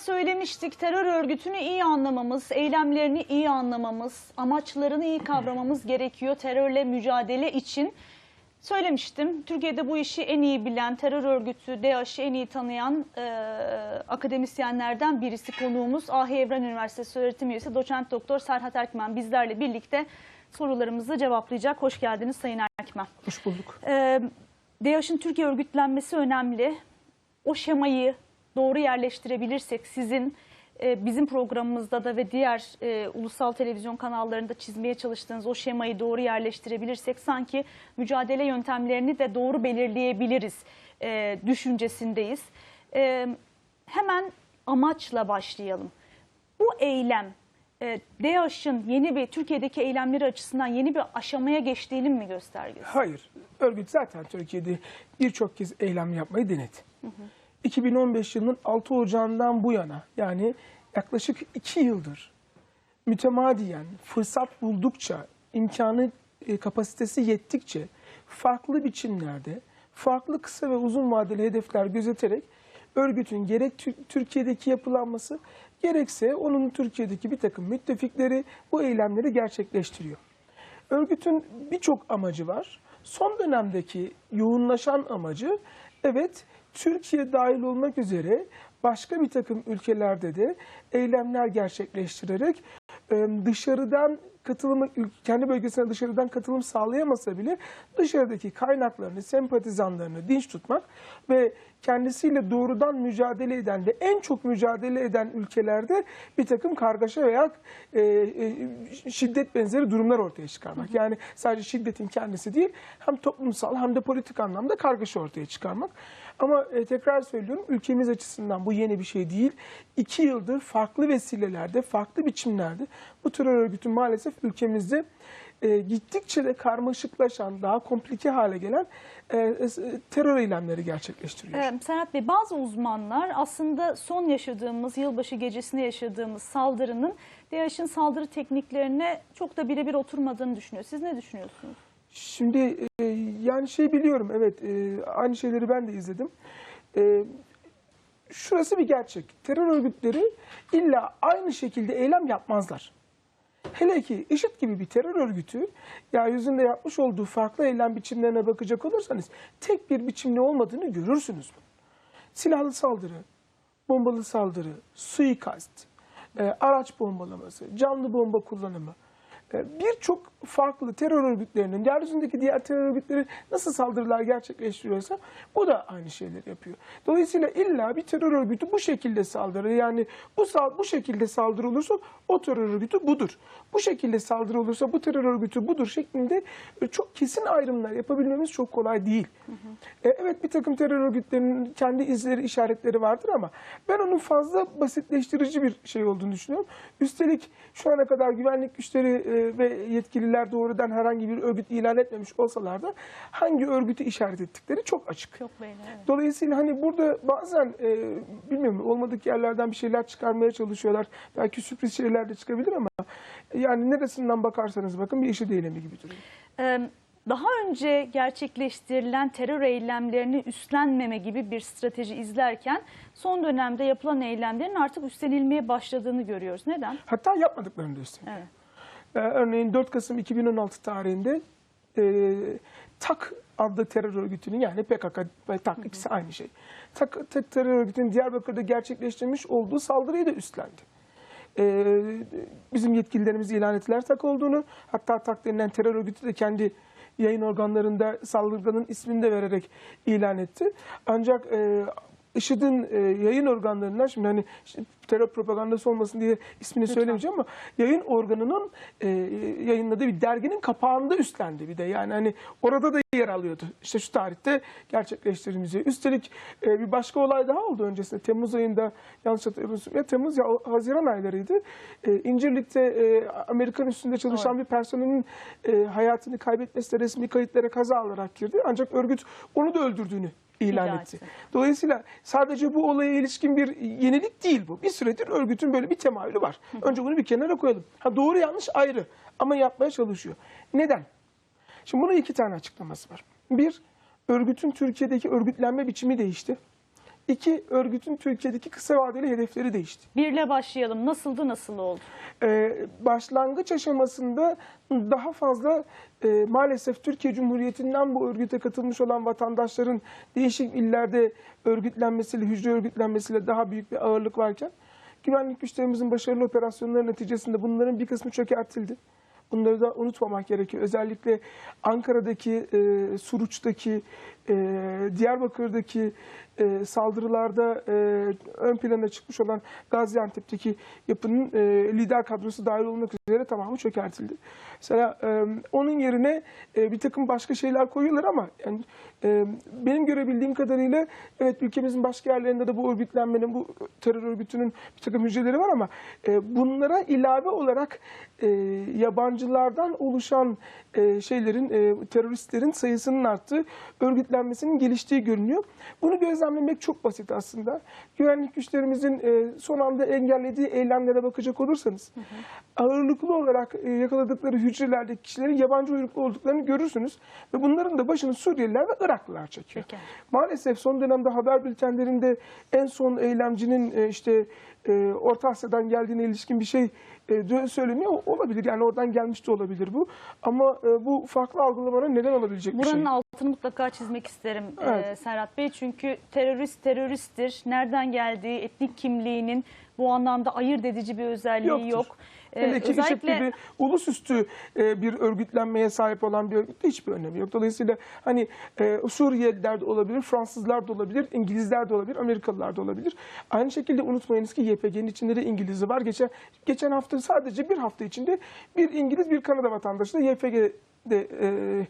söylemiştik terör örgütünü iyi anlamamız, eylemlerini iyi anlamamız, amaçlarını iyi kavramamız gerekiyor terörle mücadele için. Söylemiştim Türkiye'de bu işi en iyi bilen, terör örgütü DAEŞ'i en iyi tanıyan e, akademisyenlerden birisi konuğumuz Ahi Evren Üniversitesi öğretim üyesi doçent doktor Serhat Erkmen bizlerle birlikte sorularımızı cevaplayacak. Hoş geldiniz Sayın Erkmen. Hoş bulduk. Ee, DAEŞ'in Türkiye örgütlenmesi önemli. O şemayı doğru yerleştirebilirsek sizin e, bizim programımızda da ve diğer e, ulusal televizyon kanallarında çizmeye çalıştığınız o şemayı doğru yerleştirebilirsek sanki mücadele yöntemlerini de doğru belirleyebiliriz e, düşüncesindeyiz. E, hemen amaçla başlayalım. Bu eylem e, DAEŞ'in yeni bir Türkiye'deki eylemleri açısından yeni bir aşamaya geçtiğinin mi göstergesi? Hayır, örgüt zaten Türkiye'de birçok kez eylem yapmayı denedi. 2015 yılının 6 Ocağı'ndan bu yana yani yaklaşık 2 yıldır mütemadiyen fırsat buldukça, imkanı e, kapasitesi yettikçe farklı biçimlerde, farklı kısa ve uzun vadeli hedefler gözeterek örgütün gerek Tür- Türkiye'deki yapılanması gerekse onun Türkiye'deki bir takım müttefikleri bu eylemleri gerçekleştiriyor. Örgütün birçok amacı var. Son dönemdeki yoğunlaşan amacı evet Türkiye dahil olmak üzere başka bir takım ülkelerde de eylemler gerçekleştirerek e, dışarıdan katılımı kendi bölgesine dışarıdan katılım sağlayamasa bile dışarıdaki kaynaklarını, sempatizanlarını dinç tutmak ve kendisiyle doğrudan mücadele eden ve en çok mücadele eden ülkelerde bir takım kargaşa veya e, e, şiddet benzeri durumlar ortaya çıkarmak. Yani sadece şiddetin kendisi değil hem toplumsal hem de politik anlamda kargaşa ortaya çıkarmak. Ama e, tekrar söylüyorum ülkemiz açısından bu yeni bir şey değil. İki yıldır farklı vesilelerde, farklı biçimlerde bu terör örgütü maalesef ülkemizde e, gittikçe de karmaşıklaşan, daha komplike hale gelen e, e, terör eylemleri gerçekleştiriyor. Ee, Serhat Bey bazı uzmanlar aslında son yaşadığımız yılbaşı gecesinde yaşadığımız saldırının DAEŞ'in saldırı tekniklerine çok da birebir oturmadığını düşünüyor. Siz ne düşünüyorsunuz? Şimdi e, yani şey biliyorum evet e, aynı şeyleri ben de izledim. E, şurası bir gerçek. Terör örgütleri illa aynı şekilde eylem yapmazlar. Hele ki IŞİD gibi bir terör örgütü yeryüzünde yapmış olduğu farklı eylem biçimlerine bakacak olursanız tek bir biçimli olmadığını görürsünüz. Silahlı saldırı, bombalı saldırı, suikast, e, araç bombalaması, canlı bomba kullanımı, e, birçok farklı terör örgütlerinin, yeryüzündeki diğer terör örgütleri nasıl saldırılar gerçekleştiriyorsa bu da aynı şeyleri yapıyor. Dolayısıyla illa bir terör örgütü bu şekilde saldırır. Yani bu bu şekilde saldırı olursa o terör örgütü budur. Bu şekilde saldırı olursa bu terör örgütü budur şeklinde e, çok kesin ayrımlar yapabilmemiz çok kolay değil. E, evet bir takım terör örgütlerinin kendi izleri, işaretleri vardır ama ben onun fazla basitleştirici bir şey olduğunu düşünüyorum. Üstelik şu ana kadar güvenlik güçleri e, ve yetkililer doğrudan herhangi bir örgüt ilan etmemiş olsalar da hangi örgütü işaret ettikleri çok açık. Çok belli. Evet. Dolayısıyla hani burada bazen e, bilmiyorum olmadık yerlerden bir şeyler çıkarmaya çalışıyorlar. Belki sürpriz şeyler de çıkabilir ama yani neresinden bakarsanız bakın bir işi eylemi gibi duruyor. Daha önce gerçekleştirilen terör eylemlerini üstlenmeme gibi bir strateji izlerken son dönemde yapılan eylemlerin artık üstlenilmeye başladığını görüyoruz. Neden? Hatta yapmadıklarını da üstleniyor. Evet. Ee, örneğin 4 Kasım 2016 tarihinde e, TAK adlı terör örgütünün yani PKK ve TAK ikisi aynı şey. TAK, TAK terör örgütünün Diyarbakır'da gerçekleştirmiş olduğu saldırıyı da üstlendi. Ee, bizim yetkililerimiz ilan ettiler TAK olduğunu. Hatta TAK denilen terör örgütü de kendi yayın organlarında saldırganın ismini de vererek ilan etti. Ancak e, IŞİD'in e, yayın organlarından şimdi hani terör propagandası olmasın diye ismini söylemeyeceğim ama yayın organının e, yayınladığı bir derginin kapağında üstlendi bir de. Yani hani orada da yer alıyordu. İşte şu tarihte gerçekleştirilmesi. Üstelik e, bir başka olay daha oldu öncesinde. Temmuz ayında yanlış hatırlamıyorsam ya Temmuz ya Haziran aylarıydı. E, İncirlik'te e, Amerikan üstünde çalışan bir personelin e, hayatını kaybetmesi de resmi kayıtlara kaza olarak girdi. Ancak örgüt onu da öldürdüğünü ilan etti. Dolayısıyla sadece bu olaya ilişkin bir yenilik değil bu. Bir süredir örgütün böyle bir temayülü var. Önce bunu bir kenara koyalım. Ha doğru yanlış ayrı ama yapmaya çalışıyor. Neden? Şimdi bunun iki tane açıklaması var. Bir, örgütün Türkiye'deki örgütlenme biçimi değişti. İki, örgütün Türkiye'deki kısa vadeli hedefleri değişti. Birle başlayalım. Nasıldı, nasıl oldu? Ee, başlangıç aşamasında daha fazla e, maalesef Türkiye Cumhuriyeti'nden bu örgüte katılmış olan vatandaşların değişik illerde örgütlenmesiyle, hücre örgütlenmesiyle daha büyük bir ağırlık varken güvenlik güçlerimizin başarılı operasyonları neticesinde bunların bir kısmı çökertildi. Bunları da unutmamak gerekiyor. Özellikle Ankara'daki, e, Suruç'taki, e, Diyarbakır'daki e, saldırılarda e, ön plana çıkmış olan Gaziantep'teki yapının e, lider kadrosu dahil olmak üzere tamamı çökertildi. Mesela e, onun yerine e, bir takım başka şeyler koyuyorlar ama yani, e, benim görebildiğim kadarıyla evet ülkemizin başka yerlerinde de bu örgütlenmenin, bu terör örgütünün bir takım hücreleri var ama e, bunlara ilave olarak e, yabancılardan oluşan e, şeylerin, e, teröristlerin sayısının arttığı, örgütlenmesinin geliştiği görünüyor. Bunu gözlemlemek çok basit aslında. Güvenlik güçlerimizin e, son anda engellediği eylemlere bakacak olursanız, ağırlıklı olarak e, yakaladıkları hücrelerdeki kişilerin yabancı uyruklu olduklarını görürsünüz. Ve bunların da başını Suriyeliler ve Iraklılar çekiyor. Peki. Maalesef son dönemde haber bültenlerinde en son eylemcinin e, işte e, Orta Asya'dan geldiğine ilişkin bir şey söyleniyor. Olabilir yani oradan gelmiş de olabilir bu. Ama bu farklı algılamanın neden olabilecek bir şey. Buranın altını mutlaka çizmek isterim Evet. Serhat Bey. Çünkü terörist teröristtir. Nereden geldiği, etnik kimliğinin bu anlamda ayırt edici bir özelliği Yoktur. yok. Hele ki IŞİD gibi ulusüstü e, bir örgütlenmeye sahip olan bir örgütte hiçbir önemi yok. Dolayısıyla hani e, Suriyeliler de olabilir, Fransızlar da olabilir, İngilizler de olabilir, Amerikalılar da olabilir. Aynı şekilde unutmayınız ki YPG'nin içinde de İngiliz'i var. Geçen geçen hafta sadece bir hafta içinde bir İngiliz, bir Kanada vatandaşı da YPG'de e,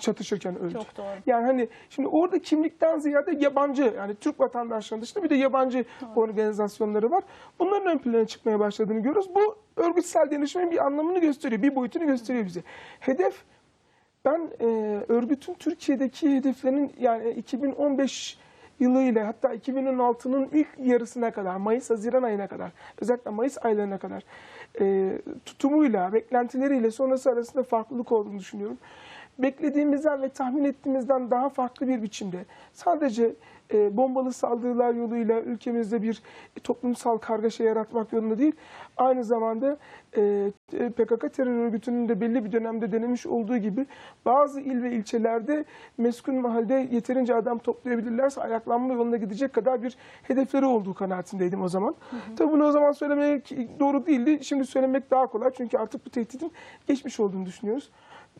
çatışırken öldü. Çok doğru. Yani hani şimdi orada kimlikten ziyade yabancı yani Türk vatandaşlarının dışında bir de yabancı organizasyonları var. Bunların ön plana çıkmaya başladığını görüyoruz. Bu örgütsel dönüşümün bir anlamını gösteriyor, bir boyutunu gösteriyor bize. Hedef ben e, örgütün Türkiye'deki hedeflerinin yani 2015 yılıyla hatta 2016'nın ilk yarısına kadar, Mayıs-Haziran ayına kadar, özellikle Mayıs aylarına kadar e, tutumuyla, beklentileriyle sonrası arasında farklılık olduğunu düşünüyorum. Beklediğimizden ve tahmin ettiğimizden daha farklı bir biçimde sadece e, bombalı saldırılar yoluyla ülkemizde bir toplumsal kargaşa yaratmak yolunda değil, aynı zamanda e, PKK terör örgütünün de belli bir dönemde denemiş olduğu gibi bazı il ve ilçelerde meskun mahallede yeterince adam toplayabilirlerse ayaklanma yoluna gidecek kadar bir hedefleri olduğu kanaatindeydim o zaman. Tabii bunu o zaman söylemek doğru değildi. Şimdi söylemek daha kolay çünkü artık bu tehditin geçmiş olduğunu düşünüyoruz.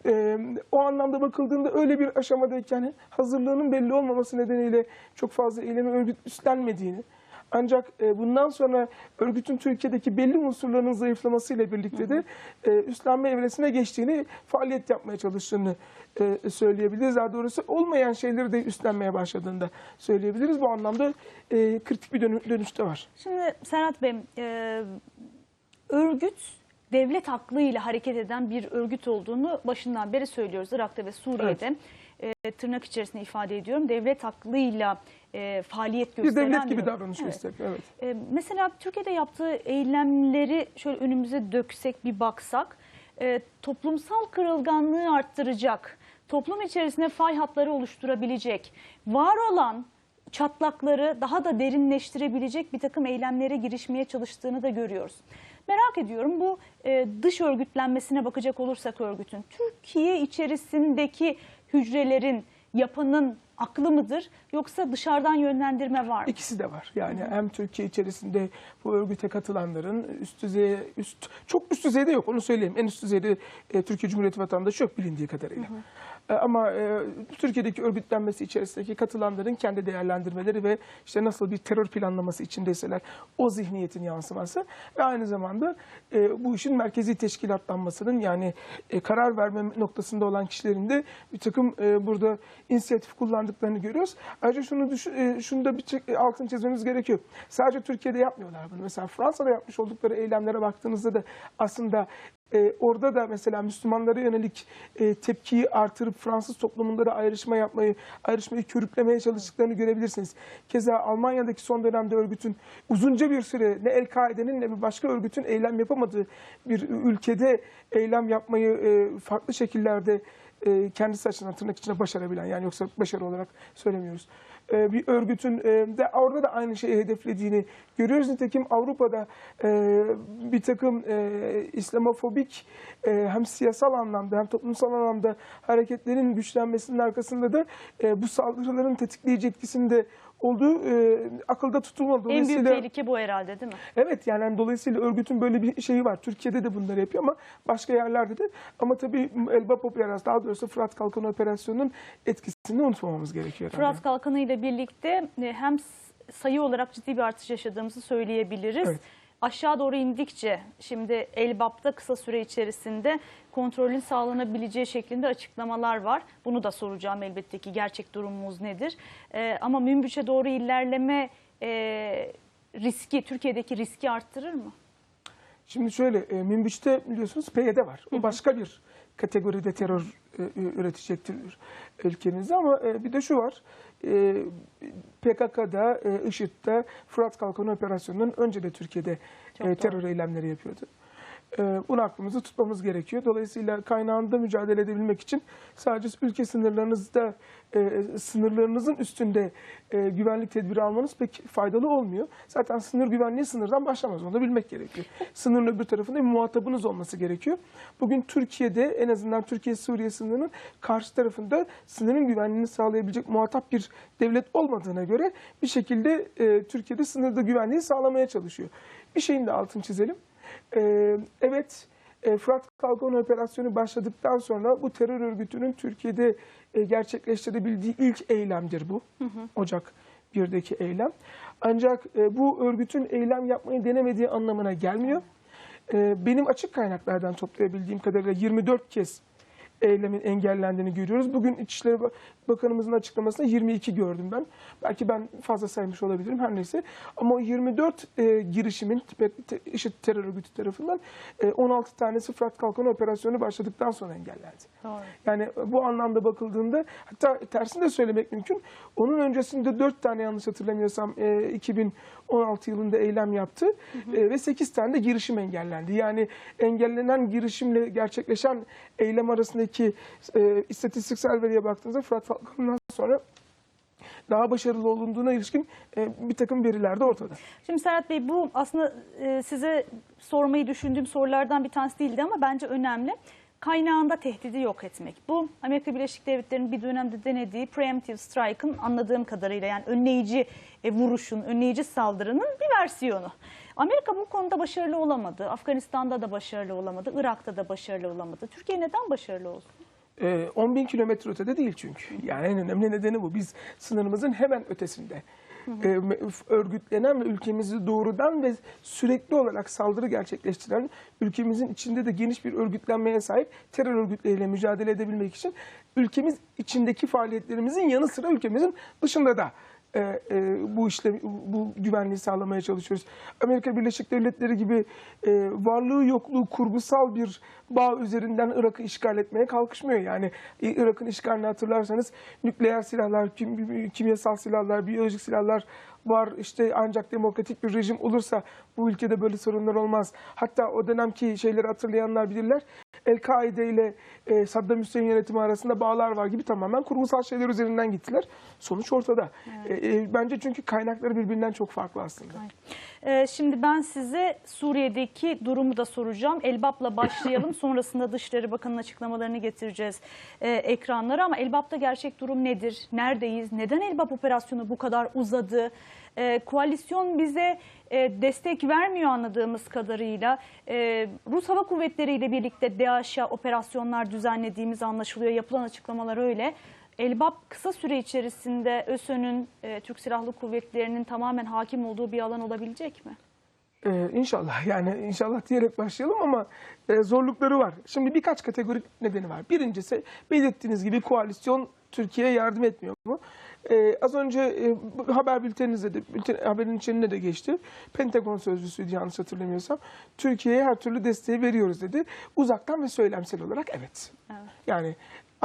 Ee, o anlamda bakıldığında öyle bir aşamadayken hazırlığının belli olmaması nedeniyle çok fazla eylemi örgüt üstlenmediğini ancak e, bundan sonra örgütün Türkiye'deki belli unsurlarının zayıflamasıyla birlikte de e, üstlenme evresine geçtiğini, faaliyet yapmaya çalıştığını e, söyleyebiliriz. Daha doğrusu olmayan şeyleri de üstlenmeye başladığını da söyleyebiliriz. Bu anlamda e, kritik bir dönü- dönüşte var. Şimdi Serhat Bey, e, örgüt devlet aklıyla hareket eden bir örgüt olduğunu başından beri söylüyoruz. Irak'ta ve Suriye'de e, tırnak içerisinde ifade ediyorum. Devlet aklıyla e, faaliyet Bir gösteren devlet gibi bir- davranış Evet. gösteriyor. Evet. E, mesela Türkiye'de yaptığı eylemleri şöyle önümüze döksek bir baksak e, toplumsal kırılganlığı arttıracak, toplum içerisinde fay hatları oluşturabilecek, var olan çatlakları daha da derinleştirebilecek bir takım eylemlere girişmeye çalıştığını da görüyoruz. Merak ediyorum bu e, dış örgütlenmesine bakacak olursak örgütün Türkiye içerisindeki hücrelerin yapının aklı mıdır yoksa dışarıdan yönlendirme var mı? İkisi de var. Yani hem Türkiye içerisinde bu örgüte katılanların üst düzeye üst çok üst düzeyde yok onu söyleyeyim. En üst düzeyde e, Türkiye Cumhuriyeti vatandaşı yok bilindiği kadarıyla. E, ama e, Türkiye'deki örgütlenmesi içerisindeki katılanların kendi değerlendirmeleri ve işte nasıl bir terör planlaması içindeyseler o zihniyetin yansıması ve aynı zamanda e, bu işin merkezi teşkilatlanmasının yani e, karar verme noktasında olan kişilerin de bir takım e, burada inisiyatif kullandıklarını görüyoruz. Ayrıca şunu düşün, e, şunu da bir e, altını çizmemiz gerekiyor. Sadece Türkiye'de yapmıyorlar bunu. Mesela Fransa'da yapmış oldukları eylemlere baktığınızda da aslında e, orada da mesela Müslümanlara yönelik e, tepkiyi artırıp Fransız toplumunda da ayrışma yapmayı, ayrışmayı körüklemeye çalıştıklarını görebilirsiniz. Keza Almanya'daki son dönemde örgütün uzunca bir süre ne El-Kaide'nin ne bir başka örgütün eylem yapamadığı bir ülkede eylem yapmayı e, farklı şekillerde e, kendisi açısından tırnak içinde başarabilen yani yoksa başarı olarak söylemiyoruz. E, bir örgütün e, de orada da aynı şeyi hedeflediğini görüyoruz. Nitekim Avrupa'da e, bir takım e, İslamofobik e, hem siyasal anlamda hem toplumsal anlamda hareketlerin güçlenmesinin arkasında da e, bu saldırıların tetikleyici etkisinde olduğu e, akılda tutulmalı. En büyük tehlike bu herhalde değil mi? Evet yani hani dolayısıyla örgütün böyle bir şeyi var. Türkiye'de de bunları yapıyor ama başka yerlerde de. Ama tabii Elbap Operasyonu daha doğrusu Fırat Kalkanı Operasyonu'nun etkisini unutmamamız gerekiyor. herhalde. Fırat Kalkanı ile birlikte e, hem sayı olarak ciddi bir artış yaşadığımızı söyleyebiliriz. Evet. Aşağı doğru indikçe şimdi Elbap'ta kısa süre içerisinde kontrolün sağlanabileceği şeklinde açıklamalar var. Bunu da soracağım elbette ki gerçek durumumuz nedir. E, ama Münbüç'e doğru ilerleme e, riski, Türkiye'deki riski arttırır mı? Şimdi şöyle, e, Minbüç'te biliyorsunuz PYD var. O başka bir kategoride terör e, üretecektir ülkemizde ama e, bir de şu var. E, PKK'da, IŞİD'de Fırat Kalkanı Operasyonu'nun önce de Türkiye'de Çok e, doğru. terör eylemleri yapıyordu. E, bunu aklımızda tutmamız gerekiyor. Dolayısıyla kaynağında mücadele edebilmek için sadece ülke sınırlarınızda e, sınırlarınızın üstünde e, güvenlik tedbiri almanız pek faydalı olmuyor. Zaten sınır güvenliği sınırdan başlamaz. Onu da bilmek gerekiyor. Sınırın öbür tarafında bir muhatabınız olması gerekiyor. Bugün Türkiye'de en azından Türkiye-Suriye sınırının karşı tarafında sınırın güvenliğini sağlayabilecek muhatap bir devlet olmadığına göre bir şekilde e, Türkiye'de sınırda güvenliği sağlamaya çalışıyor. Bir şeyin de altını çizelim. E, evet e, Fırat Kalkanı Operasyonu başladıktan sonra bu terör örgütünün Türkiye'de e, gerçekleştirebildiği ilk eylemdir bu. Ocak 1'deki eylem. Ancak e, bu örgütün eylem yapmayı denemediği anlamına gelmiyor. E, benim açık kaynaklardan toplayabildiğim kadarıyla 24 kez eylemin engellendiğini görüyoruz. Bugün İçişleri Ba- Bakanımızın açıklamasında 22 gördüm ben. Belki ben fazla saymış olabilirim her neyse. Ama o 24 e, girişimin IŞİD terör örgütü tarafından e, 16 tanesi Fırat Kalkanı operasyonu başladıktan sonra engellendi. Doğru. Yani bu anlamda bakıldığında hatta tersini de söylemek mümkün. Onun öncesinde 4 tane yanlış hatırlamıyorsam e, 2016 yılında eylem yaptı E, ve 8 tane de girişim engellendi. Yani engellenen girişimle gerçekleşen eylem arasındaki e, istatistiksel veriye baktığınızda Fırat Kalkanı'ndan sonra daha başarılı olunduğuna ilişkin e, bir takım veriler de ortada. Şimdi Serhat Bey bu aslında e, size sormayı düşündüğüm sorulardan bir tanesi değildi ama bence önemli. Kaynağında tehdidi yok etmek. Bu Amerika Birleşik Devletleri'nin bir dönemde denediği preemptive strike'ın anladığım kadarıyla yani önleyici e, vuruşun, önleyici saldırının bir versiyonu. Amerika bu konuda başarılı olamadı. Afganistan'da da başarılı olamadı. Irak'ta da başarılı olamadı. Türkiye neden başarılı olsun? Ee, 10 bin kilometre ötede değil çünkü. Yani en önemli nedeni bu. Biz sınırımızın hemen ötesinde e, me- örgütlenen ve ülkemizi doğrudan ve sürekli olarak saldırı gerçekleştiren ülkemizin içinde de geniş bir örgütlenmeye sahip terör örgütleriyle mücadele edebilmek için ülkemiz içindeki faaliyetlerimizin yanı sıra ülkemizin dışında da e, e, bu işle bu güvenliği sağlamaya çalışıyoruz. Amerika Birleşik Devletleri gibi e, varlığı yokluğu kurgusal bir bağ üzerinden Irak'ı işgal etmeye kalkışmıyor. Yani e, Irak'ın işgalini hatırlarsanız nükleer silahlar, kim- kimyasal silahlar, biyolojik silahlar var. İşte ancak demokratik bir rejim olursa bu ülkede böyle sorunlar olmaz. Hatta o dönemki şeyleri hatırlayanlar bilirler. El-Kaide ile e, Saddam Hüseyin yönetimi arasında bağlar var gibi tamamen kurgusal şeyler üzerinden gittiler. Sonuç ortada. E, e, bence çünkü kaynakları birbirinden çok farklı aslında. Ee, Şimdi ben size Suriye'deki durumu da soracağım. Elbap'la başlayalım. Sonrasında Dışişleri Bakanı'nın açıklamalarını getireceğiz e, ekranlara. Ama Elbap'ta gerçek durum nedir? Neredeyiz? Neden Elbap operasyonu bu kadar uzadı? E, koalisyon bize e, destek vermiyor anladığımız kadarıyla. E, Rus Hava Kuvvetleri ile birlikte DAEŞ'a operasyonlar düzenlediğimiz anlaşılıyor. Yapılan açıklamalar öyle. Elbap kısa süre içerisinde ÖSÖ'nün, e, Türk Silahlı Kuvvetleri'nin tamamen hakim olduğu bir alan olabilecek mi? Ee, inşallah yani inşallah diyerek başlayalım ama e, zorlukları var. Şimdi birkaç kategorik nedeni var. Birincisi belirttiğiniz gibi koalisyon Türkiye'ye yardım etmiyor mu? Ee, az önce e, haber bülteninizde de bülten, haberin içinde de geçti. Pentagon sözcüsüydü yanlış hatırlamıyorsam. Türkiye'ye her türlü desteği veriyoruz dedi. Uzaktan ve söylemsel olarak evet. Evet. Yani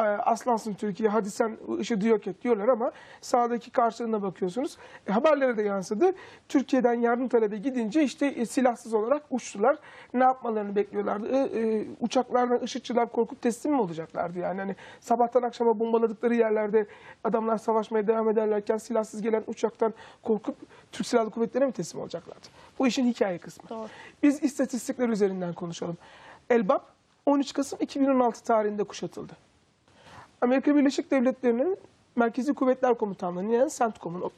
aslansın Türkiye hadi sen IŞİD'i yok et diyorlar ama sağdaki karşılığına bakıyorsunuz. E, haberlere de yansıdı. Türkiye'den yardım talebi gidince işte e, silahsız olarak uçtular. Ne yapmalarını bekliyorlardı? E, e, uçaklardan IŞİD'çiler korkup teslim mi olacaklardı yani? Hani sabahtan akşama bombaladıkları yerlerde adamlar savaşmaya devam ederlerken silahsız gelen uçaktan korkup Türk Silahlı Kuvvetleri'ne mi teslim olacaklardı? Bu işin hikaye kısmı. Doğru. Biz istatistikler üzerinden konuşalım. Elbap 13 Kasım 2016 tarihinde kuşatıldı. Amerika Birleşik Devletleri'nin Merkezi Kuvvetler Komutanlığı yani CENTCOM'un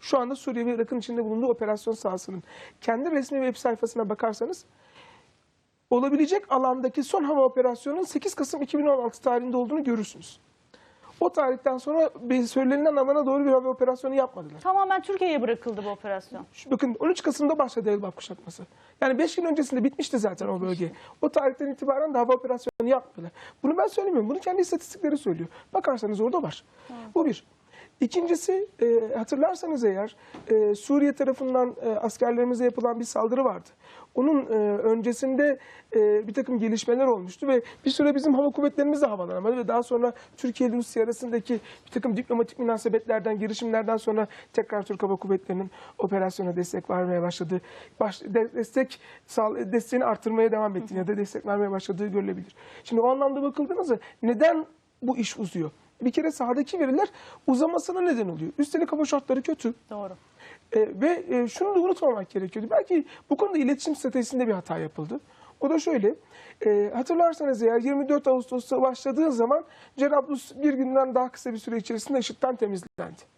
şu anda Suriye ve Irak'ın içinde bulunduğu operasyon sahasının kendi resmi web sayfasına bakarsanız olabilecek alandaki son hava operasyonunun 8 Kasım 2016 tarihinde olduğunu görürsünüz. O tarihten sonra söylenilen alana doğru bir hava operasyonu yapmadılar. Tamamen Türkiye'ye bırakıldı bu operasyon. Şu- Bakın 13 Kasım'da başladı Elbap kuşatması. Yani 5 yıl öncesinde bitmişti zaten o bölge. O tarihten itibaren de hava operasyonu yapmıyorlar. Bunu ben söylemiyorum. Bunu kendi istatistikleri söylüyor. Bakarsanız orada var. Bu bir. İkincisi e, hatırlarsanız eğer e, Suriye tarafından e, askerlerimize yapılan bir saldırı vardı. Onun e, öncesinde e, bir takım gelişmeler olmuştu ve bir süre bizim hava kuvvetlerimiz de havalanamadı ve daha sonra Türkiye ile Rusya arasındaki bir takım diplomatik münasebetlerden, girişimlerden sonra tekrar Türk Hava Kuvvetleri'nin operasyona destek vermeye başladı. Baş, de- destek sağ, desteğini artırmaya devam ettiğini ya da destek vermeye başladığı görülebilir. Şimdi o anlamda bakıldığınızda neden bu iş uzuyor? Bir kere sahadaki veriler uzamasına neden oluyor. Üstelik hava şartları kötü. Doğru. E, ve e, şunu da unutmamak gerekiyordu. Belki bu konuda iletişim stratejisinde bir hata yapıldı. O da şöyle, e, hatırlarsanız eğer 24 Ağustos'ta başladığı zaman Cerablus bir günden daha kısa bir süre içerisinde IŞİD'den temizlendi.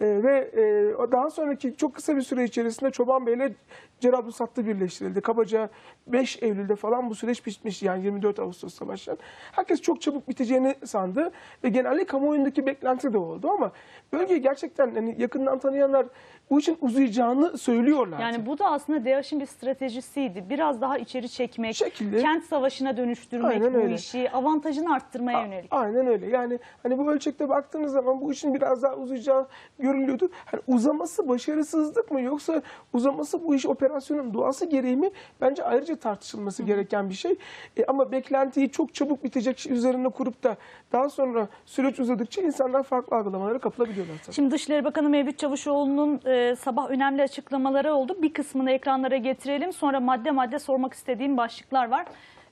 E, ve e, daha sonraki çok kısa bir süre içerisinde Çoban Bey ile Cerablus hattı birleştirildi. Kabaca 5 Eylül'de falan bu süreç bitmiş yani 24 Ağustos'ta başlayan. Herkes çok çabuk biteceğini sandı ve genelde kamuoyundaki beklenti de oldu ama bölgeyi gerçekten hani yakından tanıyanlar bu için uzayacağını söylüyorlardı. Yani bu da aslında DAEŞ'in bir stratejisiydi. Biraz daha içeri çekmek, Şekilde. kent savaşına dönüştürmek Aynen bu öyle. işi, avantajını arttırmaya yönelik. Aynen öyle. Yani hani bu ölçekte baktığınız zaman bu işin biraz daha uzayacağı görülüyordu. Hani uzaması başarısızlık mı yoksa uzaması bu iş operasyonun doğası gereği mi? Bence ayrıca tartışılması gereken bir şey. E, ama beklentiyi çok çabuk bitecek şey üzerine kurup da daha sonra süreç uzadıkça insanlar farklı algılamalara kapılabiliyorlar tabii. Şimdi Dışişleri Bakanı Mevlüt Çavuşoğlu'nun e, sabah önemli açıklamaları oldu. Bir kısmını ekranlara getirelim. Sonra madde madde sormak istediğim başlıklar var.